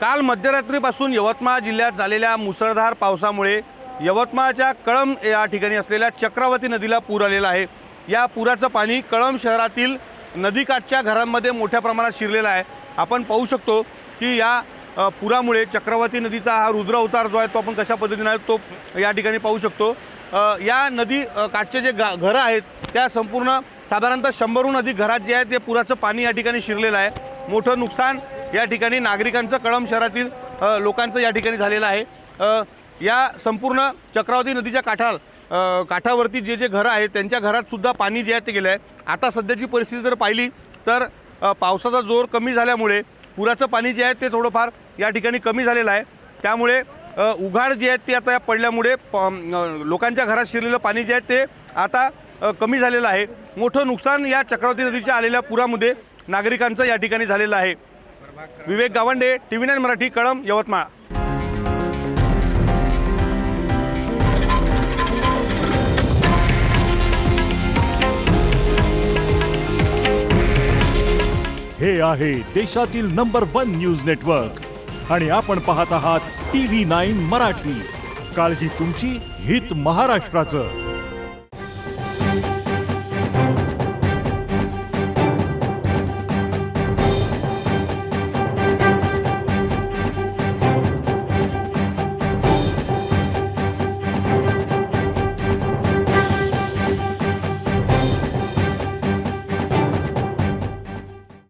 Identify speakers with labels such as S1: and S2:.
S1: काल मध्यरात्रीपासून यवतमाळ जिल्ह्यात झालेल्या मुसळधार पावसामुळे यवतमाळच्या कळंब या ठिकाणी असलेल्या चक्रावती नदीला पूर आलेला आहे. या पुराचं पाणी कळंब शहरातील नदीकाठच्या घरांमध्ये मोठ्या प्रमाणात शिरलेलं आहे. आपण पाहू शकतो की या पुरामुळे चक्रवर्ती नदीचा हा रुद्र अवतार जो आहे तो आपण कशा पद्धतीने आहे तो या ठिकाणी पाहू शकतो. या नदी काठचे जे गा घरं आहेत त्या संपूर्ण साधारणतः शंभरहून अधिक घरात जे आहे ते पुराचं पाणी या ठिकाणी शिरलेलं आहे. मोठं नुकसान या ठिकाणी नागरिकांचं कळम शहरातील लोकांचं या ठिकाणी झालेलं आहे. या संपूर्ण चक्रावती नदीच्या काठाल काठावरती जे जे घरं आहेत त्यांच्या घरातसुद्धा पाणी जे आहे ते गेलं आहे आता सध्याची परिस्थिती जर पाहिली तर पावसाचा जोर कमी झाल्यामुळे पुराचं पाणी जे आहे ते थोडंफार या ठिकाणी कमी झालेलं आहे. त्यामुळे उघाड जे आहेत ते आता या पडल्यामुळे प- लोकांच्या घरात शिरलेलं पाणी जे आहे ते आता कमी झालेलं आहे. मोठं नुकसान या चक्रवर्ती नदीच्या आलेल्या पुरामध्ये नागरिकांचं या ठिकाणी झालेलं आहे. Vivek Gawande T V nine Marathi Kalam Yavatmal.
S2: हे आहे देशातील नंबर वन न्यूज नेटवर्क. आणि आपण पाहत आहात टी व्ही नाईन मराठी. काळजी तुमची हित महाराष्ट्राचं.